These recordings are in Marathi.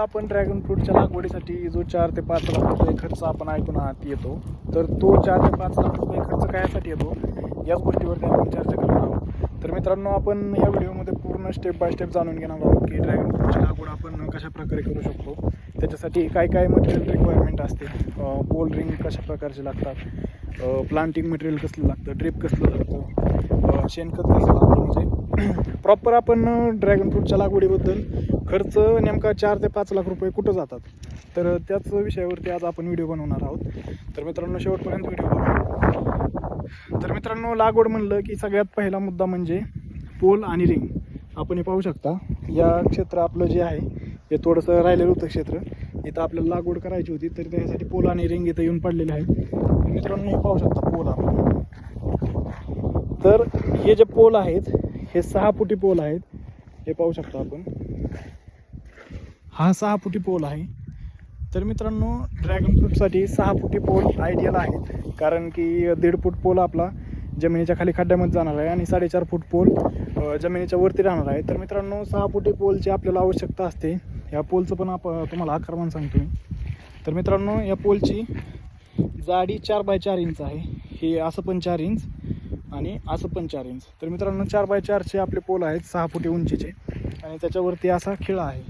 आपण ड्रॅगन फ्रूटच्या लागवडीसाठी जो चार ते पाच लाख रुपये खर्च आपण ऐकून आहात येतो. तर तो चार ते पाच लाख रुपये खर्च कायसाठी येतो? याच गोष्टीवरती आपण चर्चा करणार आहोत. तर मित्रांनो आपण या व्हिडिओमध्ये पूर्ण स्टेप बाय स्टेप जाणून घेणार आहोत की ड्रॅगन फ्रूटची लागवड आपण कशा प्रकारे करू शकतो. त्याच्यासाठी काय काय मटेरियल रिक्वायरमेंट असते? पोल रिंग कशा प्रकारचे लागतात? प्लांटिंग मटेरियल कसलं लागतं? ड्रिप कसलं लागतं? शेणखत कसं लागतं? म्हणजे प्रॉपर आपण ड्रॅगन फ्रूटच्या लागवडीबद्दल खर्च नेमका चार ते पाच लाख रुपये कुठं जातात? तर त्याच विषयावरती आज आपण व्हिडिओ बनवणार आहोत. तर मित्रांनो शेवटपर्यंत व्हिडिओ बघा. तर मित्रांनो लागवड म्हणलं की सगळ्यात पहिला मुद्दा म्हणजे पोल आणि रिंग. आपण हे पाहू शकता. या क्षेत्र आपलं जे आहे हे थोडंसं राहिलेलं होतं क्षेत्र. इथं आपल्याला लागवड करायची होती तर त्यासाठी पोल आणि रिंग इथं येऊन पडलेले आहे मित्रांनो हे पाहू शकता पोल आपण. तर हे जे पोल आहेत हे सहा फुटी पोल आहेत. हे पाहू शकता आपण. हा सहा फुटी पोल आहे. तर मित्रांनो ड्रॅगन फ्रूटसाठी सहा फुटी पोल आयडियल आहेत. कारण की दीड फूट पोल आपला जमिनीच्या खाली खड्ड्यामध्ये जाणार आहे आणि साडेचार फूट पोल जमिनीच्या वरती राहणार आहे. तर मित्रांनो सहा फुटी पोलची आपल्याला आवश्यकता असते. या पोलचं पण आप तुम्हाला आकारमान सांगतो मी तर मित्रांनो या पोलची जाडी चार बाय चार इंच आहे. हे असं पण चार इंच. आणि असं पण चार इंच तर मित्रांनो चार बाय चारचे आपले पोल आहेत सहा फुटे उंचीचे. आणि त्याच्यावरती असा खिळा आहे.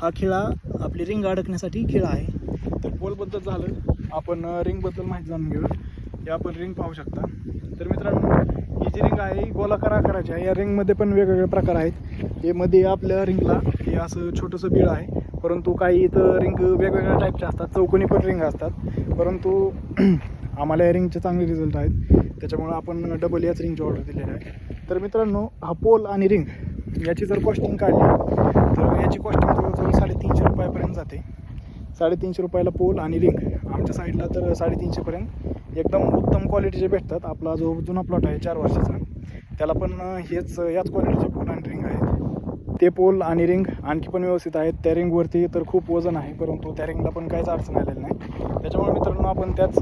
हा खिळा आपली रिंग अडकण्यासाठी खिळा आहे. तर पोलबद्दल झालं. आपण रिंगबद्दल माहिती जाणून घेऊ हे आपण रिंग पाहू शकता. तर मित्रांनो ही जी रिंग आहे ही गोलाकार आकाराची आहे. या रिंगमध्ये पण वेगवेगळे प्रकार आहेत. हे मध्ये आपल्या रिंगला हे असं छोटंसं बिळ आहे. परंतु काही इथं रिंग वेगवेगळ्या टाईपच्या असतात. चौकोनी पण रिंग असतात. परंतु आम्हाला या रिंगचे चांगले रिझल्ट आहेत. त्याच्यामुळं आपण डबल याच रिंगची ऑर्डर दिलेली आहे. तर मित्रांनो हा पोल आणि रिंग याची जर कॉस्टिंग काढली तर याची कॉस्टिंग जवळजवळ साडेतीनशे रुपयापर्यंत जाते. साडेतीनशे रुपयाला पोल आणि रिंग आमच्या साईडला तर साडेतीनशेपर्यंत एकदम उत्तम क्वालिटीचे भेटतात. आपला जो जुना प्लॉट आहे चार वर्षाचा त्याला पण हेच याच क्वालिटीचे पोल आणि रिंग आहेत. ते पोल आणि रिंग आणखी पण व्यवस्थित आहेत. त्या रिंगवरती तर खूप वजन आहे परंतु त्या रिंगला पण काहीच अडचण आलेली नाही. त्याच्यामुळे मित्रांनो आपण त्याच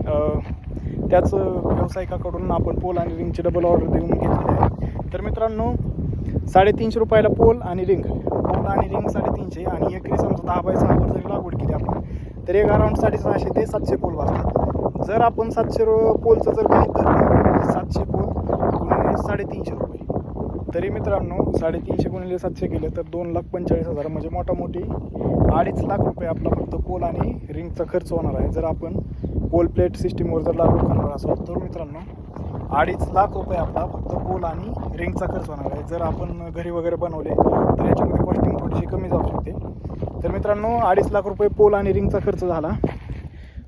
त्याच व्यावसायिकाकडून आपण पोल आणि रिंगची डबल ऑर्डर देऊन घेतलेली आहे. तर मित्रांनो साडेतीनशे रुपयाला पोल आणि रिंग. पोल आणि रिंग साडेतीनशे आणि एकरी समजा दहा बाय सहावर जरी लागवड केली आपण तर एक अराऊंड साडेसहाशे ते सातशे पोल बसतात जर आपण सातशे रु पोलचं जर गणित धरलं सातशे पोल गुणिले साडेतीनशे रुपये. तरी मित्रांनो साडेतीनशे गुणिले सातशे गेले तर दोन लाख पंचेचाळीस हजार म्हणजे मोठा मोठी अडीच लाख रुपये आपला फक्त पोल आणि रिंगचा खर्च होणार आहे. जर आपण पोल प्लेट सिस्टीमवर जर लागू करणार असाल तर मित्रांनो अडीच लाख रुपये आपला फक्त पोल आणि रिंगचा खर्च होणार आहे. जर आपण घरी वगैरे बनवले तर याच्यामध्ये कॉस्टिंग थोडीशी कमी जाऊ शकते. तर मित्रांनो अडीच लाख रुपये पोल आणि रिंगचा खर्च झाला.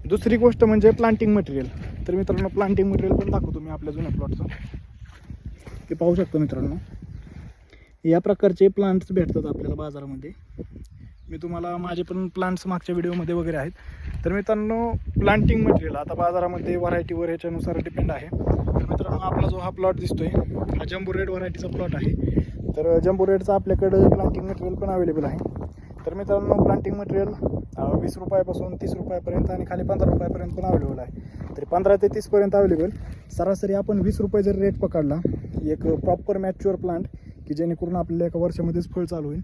दुसरी गोष्ट म्हणजे प्लांटिंग मटेरियल तर मित्रांनो प्लांटिंग मटेरियल पण दाखवतो मी आपल्या जुन्या प्लॉटचं ते पाहू शकतो मित्रांनो. या प्रकारचे प्लांट्स भेटतात आपल्याला बाजारामध्ये. मी तुम्हाला माझे पण प्लांट्स मागच्या व्हिडिओमध्ये वगैरे आहेत. तर मित्रांनो प्लांटिंग मटेरियल आता बाजारामध्ये व्हरायटीवर ह्याच्यानुसार डिपेंड आहे. तर मित्रांनो आपला जो हा प्लॉट दिसतोय हा जम्बो रेड व्हरायटीचा प्लॉट आहे. तर जम्बो रेडचा आपल्याकडं प्लांटिंग मटेरियल पण अवेलेबल आहे. तर मित्रांनो प्लांटिंग मटेरियल वीस रुपयापासून तीस रुपयापर्यंत आणि खाली पंधरा रुपयापर्यंत पण अवेलेबल आहे. तरी पंधरा ते तीसपर्यंत अवेलेबल सरासरी आपण वीस रुपये जर रेट पकडला एक प्रॉपर मॅच्युअर प्लांट की जेणेकरून आपल्याला एका वर्षामध्येच फळ चालू होईल.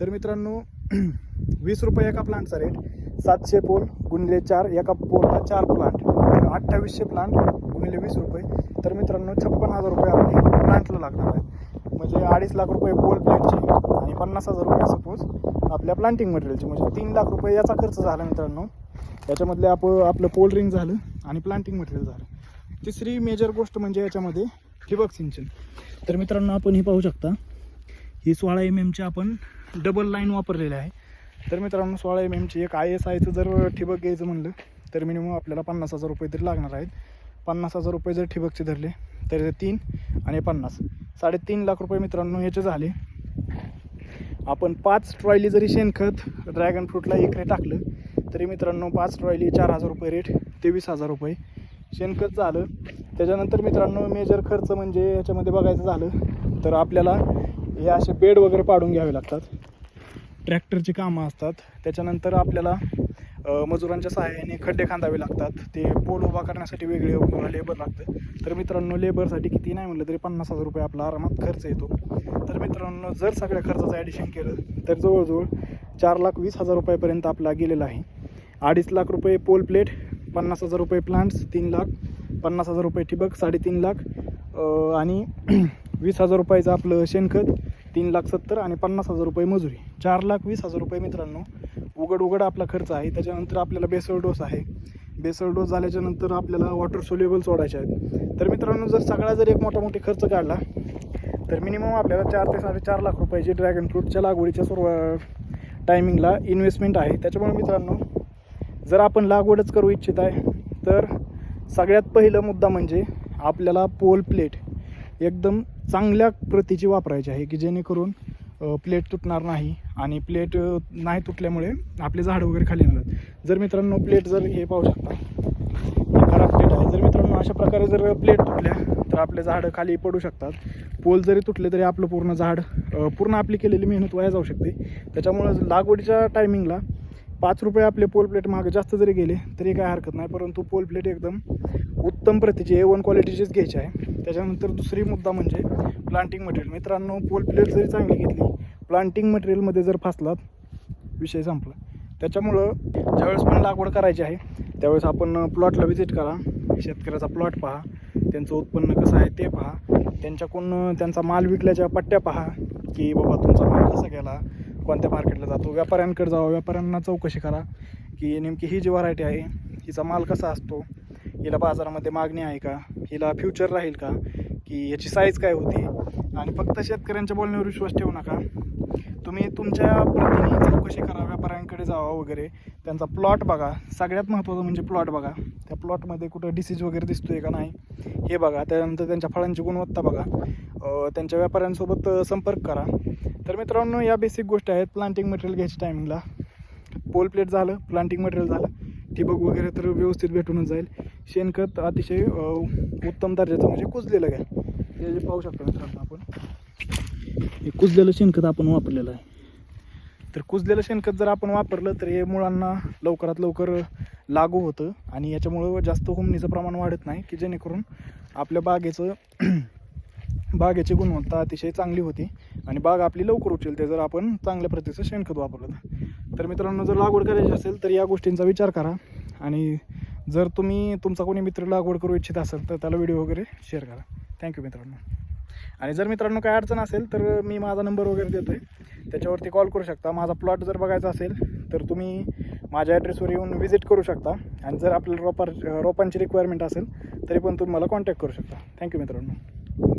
तर मित्रांनो वीस रुपये एका प्लांटचा रेट सातशे पोल गुणिले चार एका पोलला चार प्लांट तर अठ्ठावीसशे प्लांट गुणिले वीस रुपये. तर मित्रांनो छप्पन हजार रुपये आपले प्लांटला लागणार आहे. म्हणजे अडीच लाख रुपये पोल प्लेटचे आणि पन्नास हजार रुपये सपोज आपल्या प्लांटिंग मटेरियलचे म्हणजे तीन लाख रुपये याचा खर्च झाला मित्रांनो. याच्यामधले आप आपलं पोल रिंग झालं आणि प्लांटिंग मटेरियल झालं. तिसरी मेजर गोष्ट म्हणजे याच्यामध्ये ठिबक सिंचन. तर मित्रांनो आपण हे पाहू शकता. ही सोळा एम एमची आपण डबल लाईन वापरलेली आहे. तर मित्रांनो सोळा एम एमची एक आय एस आयचं जर ठिबक घ्यायचं म्हणलं तर मिनिमम आपल्याला पन्नास हजार रुपये तरी लागणार आहेत. पन्नास हजार रुपये जर ठिबकचे धरले तर तीन आणि पन्नास. साडेतीन लाख रुपये मित्रांनो याचे झाले. आपण पाच ट्रॉयली जरी शेणखत ड्रॅगन फ्रूटला एकरे टाकलं तरी मित्रांनो पाच ट्रॉयली चार हजार रुपये रेट तेवीस हजार रुपये शेणखत झालं. त्याच्यानंतर मित्रांनो मेजर खर्च म्हणजे याच्यामध्ये बघायचं झालं तर आपल्याला हे असे बेड वगैरे पाडून घ्यावे लागतात. ट्रॅक्टरची कामं असतात. त्याच्यानंतर आपल्याला मजुरांच्या सहाय्याने खड्डे खांदावे लागतात. ते पोल उभा करण्यासाठी वेगळे लेबर लागतं. तर मित्रांनो लेबरसाठी किती नाही म्हटलं तरी पन्नास हजार रुपये आपला आरामात खर्च येतो. तर मित्रांनो जर सगळ्या खर्चाचं ॲडिशन केलं तर जवळजवळ चार लाख वीस हजार रुपयापर्यंत आपला गेलेला आहे. अडीच लाख रुपये पोल प्लेट पन्नास हजार रुपये प्लांट्स तीन लाख पन्नास हजार रुपये ठिबक साडेतीन लाख आणि वीस हजार रुपयाचं आपलं शेणखत तीन लाख सत्तर आणि पन्नास हजार रुपये मजुरी. चार लाख वीस हजार रुपये मित्रांनो. उघड उघड आपला खर्च आहे. त्याच्यानंतर आपल्याला बेसळ डोस आहे. बेसळ डोस झाल्याच्यानंतर आपल्याला वॉटर सोल्युबल सोडायचे आहेत. तर मित्रांनो जर सगळा जर एक मोठा मोठी खर्च काढला तर मिनिमम आपल्याला चार ते साडेचार लाख रुपयाची ड्रॅगन फ्रूटच्या लागवडीच्या सर्व टायमिंगला इन्व्हेस्टमेंट आहे. त्याच्यामुळे मित्रांनो जर आपण लागवडच करू इच्छित आहे तर सगळ्यात पहिलं मुद्दा म्हणजे आपल्याला पोल प्लेट एकदम चांगल्या प्रतीची वापरायची आहे की जेणेकरून प्लेट तुटणार नाही आणि प्लेट नाही तुटल्यामुळे आपले झाडं वगैरे खाली येणार. जर मित्रांनो प्लेट जर हे पाहू शकता खराब प्लेट आहे. जर मित्रांनो अशा प्रकारे जर प्लेट तुटल्या तर आपले झाडं खाली पडू शकतात. पोल जरी तुटले तरी आपलं पूर्ण झाड पूर्ण आपली केलेली मेहनत वाया जाऊ शकते. त्याच्यामुळं लागवडीच्या टायमिंगला पाच रुपये आपले पोल प्लेट मागे जास्त जरी गेले तरी काय हरकत नाही. परंतु पोल प्लेट एकदम उत्तम प्रतीची ए वन क्वालिटीचीच घ्यायची आहे. त्याच्यानंतर दुसरी मुद्दा म्हणजे प्लांटिंग मटेरियल मित्रांनो पोल प्लेट जरी चांगली घेतली प्लांटिंग मटेरियलमध्ये जर फासलात विषय संपला. त्याच्यामुळं ज्यावेळेस पण लागवड करायची आहे त्यावेळेस आपण प्लॉटला व्हिजिट करा. शेतकऱ्याचा प्लॉट पहा. त्यांचं उत्पन्न कसं आहे ते पहा. त्यांच्याकडून त्यांचा माल विकल्याच्या पट्ट्या पहा की बाबा तुमचा माल कसा गेला? कोणत्या मार्केटला जातो? व्यापाऱ्यांकडे जावा. व्यापाऱ्यांना चौकशी करा की नेमकी ही जी व्हरायटी आहे हिचा माल कसा असतो? हिला बाजारामध्ये मागणी आहे का? हिला फ्युचर राहील का? की याची साईज काय होती? आणि फक्त शेतकऱ्यांच्या बोलण्यावर विश्वास ठेवू नका. तुम्ही तुमच्या प्रतिनिधी चौकशी करा व्यापाऱ्यांकडे जावा वगैरे. त्यांचा प्लॉट बघा. सगळ्यात महत्त्वाचं म्हणजे प्लॉट बघा. त्या प्लॉटमध्ये कुठं डिसीज वगैरे दिसतोय का नाही हे बघा. त्यानंतर त्यांच्या फळांची गुणवत्ता बघा. त्यांच्या व्यापाऱ्यांसोबत संपर्क करा. तर मित्रांनो या बेसिक गोष्टी आहेत. प्लांटिंग मटेरियल घ्यायच्या टायमिंगला पोल प्लेट झालं प्लांटिंग मटेरियल झालं. ठिबक वगैरे तर व्यवस्थित भेटूनच जाईल. शेणखत अतिशय उत्तम दर्जाचं म्हणजे कुजलेलं घ्या हे जे पाहू शकतो मित्रांनो आपण. हे कुजलेलं शेणखत आपण वापरलेलं आहे. तर कुजलेलं शेणखत जर आपण वापरलं तर हे मुळांना लवकरात लवकर लागू होतं. आणि याच्यामुळं जास्त होमणीचं प्रमाण वाढत नाही की जेणेकरून आपल्या बागेचं बागेची गुणवत्ता अतिशय चांगली होती आणि बाग आपली लवकर उचलते जर आपण चांगल्या प्रतीचं शेणखत वापरलं. तर. मित्रांनो जर लागवड करायची असेल तर या गोष्टींचा विचार करा आणि जर तुम्ही तुमचा कोणी मित्र लागवड करू इच्छित असेल तर त्याला व्हिडिओ वगैरे शेअर करा. थँक्यू मित्रांनो. आणि जर मित्रांनो काय अडचण असेल तर मी माझा नंबर वगैरे देतो आहे त्याच्यावरती कॉल करू शकता. माझा प्लॉट जर बघायचा असेल तर तुम्ही माझ्या ॲड्रेसवर येऊन व्हिजिट करू शकता. आणि जर आपल्याला रोपा रोपांची रिक्वायरमेंट असेल तरी पण तुम्ही मला कॉन्टॅक्ट करू शकता. थँक्यू मित्रांनो.